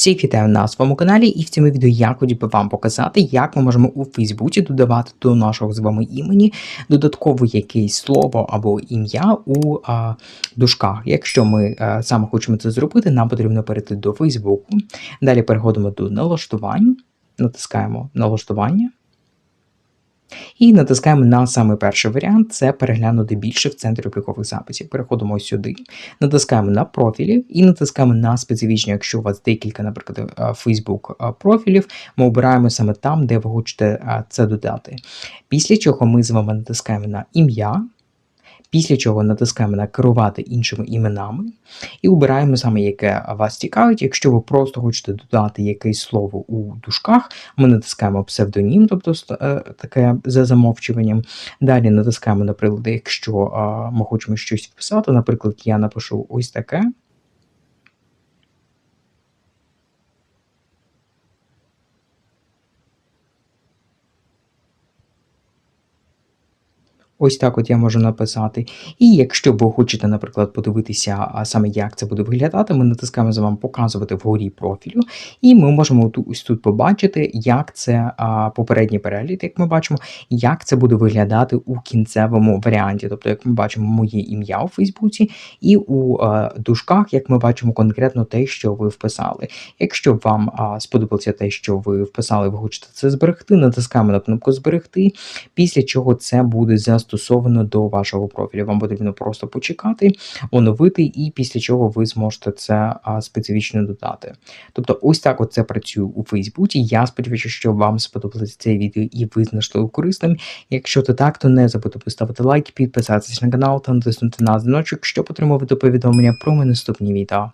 Всіх вітаю на своєму каналі, і в цьому відео я хотів би вам показати, як ми можемо у Фейсбуці додавати до нашого з вами імені додатково якесь слово або ім'я у а, дужках. Якщо ми а, саме хочемо це зробити, нам потрібно перейти до Фейсбуку. Далі переходимо до налаштувань, натискаємо налаштування. І натискаємо на самий перший варіант це переглянути більше в центрі облікових записів. Переходимо сюди, натискаємо на профілі і натискаємо на специфічні, якщо у вас декілька, наприклад, е, Facebook е, профілів, ми обираємо саме там, де ви хочете е, це додати. Після чого ми з вами натискаємо на ім'я. Після чого натискаємо на керувати іншими іменами і обираємо саме, яке вас цікавить. Якщо ви просто хочете додати якесь слово у дужках, ми натискаємо псевдонім, тобто е, таке за замовчуванням. Далі натискаємо, наприклад, якщо ми хочемо щось вписати, наприклад, я напишу ось таке. Ось так от я можу написати. І якщо ви хочете, наприклад, подивитися саме, як це буде виглядати, ми натискаємо за вам показувати вгорі профілю, і ми можемо ось тут побачити, як це попередній перегляд, як ми бачимо, як це буде виглядати у кінцевому варіанті. Тобто, як ми бачимо, моє ім'я у Фейсбуці, і у а, дужках, як ми бачимо конкретно те, що ви вписали. Якщо вам сподобалося те, що ви вписали, ви хочете це зберегти, натискаємо на кнопку Зберегти, після чого це буде застосовано до вашого профілю. Вам потрібно просто почекати, оновити, і після чого ви зможете це специфічно додати. Тобто, ось так от це працює у Фейсбуці. Я сподіваюся, що вам сподобалося це відео і ви знайшли корисним. Якщо то так, то не забудьте поставити лайк, підписатися на канал та натиснути на дзвіночок, щоб отримувати повідомлення про мої наступні відео.